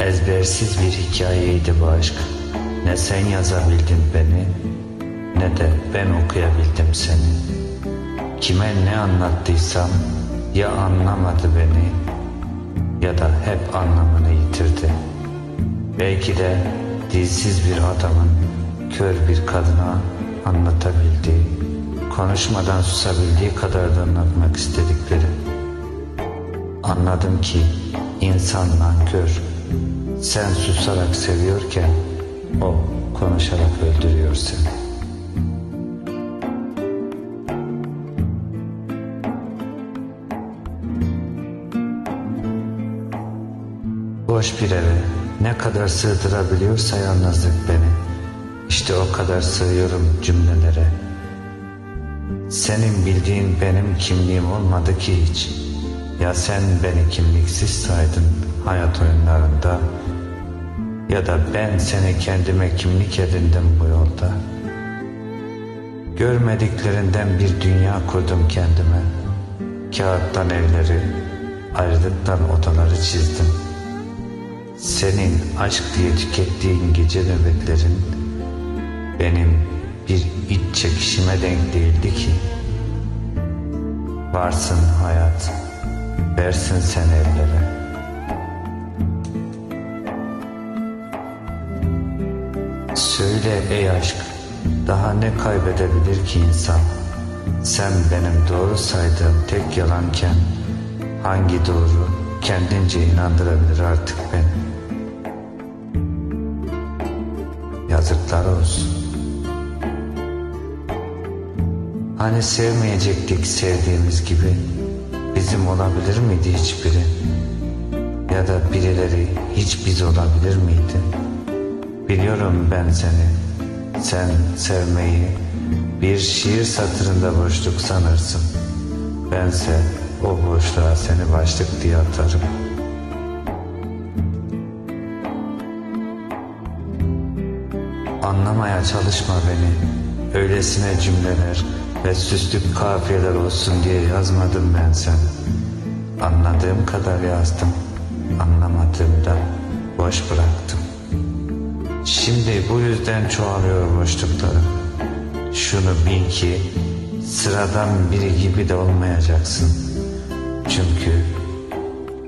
Ezbersiz bir hikayeydi bu aşk. Ne sen yazabildin beni, ne de ben okuyabildim seni. Kime ne anlattıysam ya anlamadı beni ya da hep anlamını yitirdi. Belki de dilsiz bir adamın kör bir kadına anlatabildiği, konuşmadan susabildiği kadar da anlatmak istedikleri. Anladım ki insan nankör. Sen susarak seviyorken o konuşarak öldürüyor seni. Boş bir eve ne kadar sığdırabiliyorsa yalnızlık beni. İşte o kadar sığıyorum cümlelere. Senin bildiğin benim kimliğim olmadı ki hiç. Ya sen beni kimliksiz saydın hayat oyunlarında ya da ben seni kendime kimlik edindim bu yolda. Görmediklerinden bir dünya kurdum kendime. Kağıttan evleri, ayrılıktan odaları çizdim. Senin aşk diye tükettiğin gece nöbetlerin benim bir iç çekişime denk değildi ki. Varsın hayat, versin sen ellere. Söyle ey aşk, daha ne kaybedebilir ki insan? Sen benim doğru saydığım tek yalanken hangi doğru kendince inandırabilir artık beni? Yazıklar olsun. Hani sevmeyecektik sevdiğimiz gibi bizim olabilir miydi hiçbiri? Ya da birileri hiç biz olabilir miydi? Biliyorum ben seni. Sen sevmeyi bir şiir satırında boşluk sanırsın. Bense o boşluğa seni başlık diye atarım. Anlamaya çalışma beni. Öylesine cümleler ve süslü kafiyeler olsun diye yazmadım ben sen. Anladığım kadar yazdım. Anlamadığımda boş bıraktım. Şimdi bu yüzden çoğalıyor boşluklarım. Şunu bil ki sıradan biri gibi de olmayacaksın. Çünkü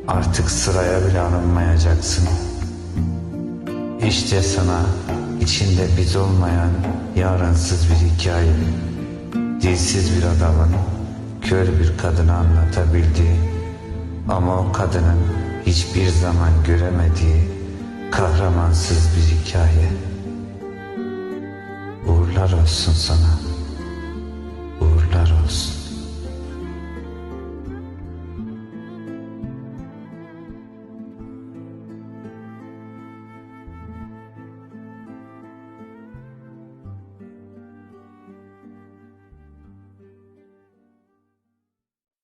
artık sıraya bile alınmayacaksın. İşte sana içinde biz olmayan yarınsız bir hikaye. Dilsiz bir adamın kör bir kadını anlatabildiği ama o kadının hiçbir zaman göremediği kahramansız bir hikaye. Uğurlar olsun sana.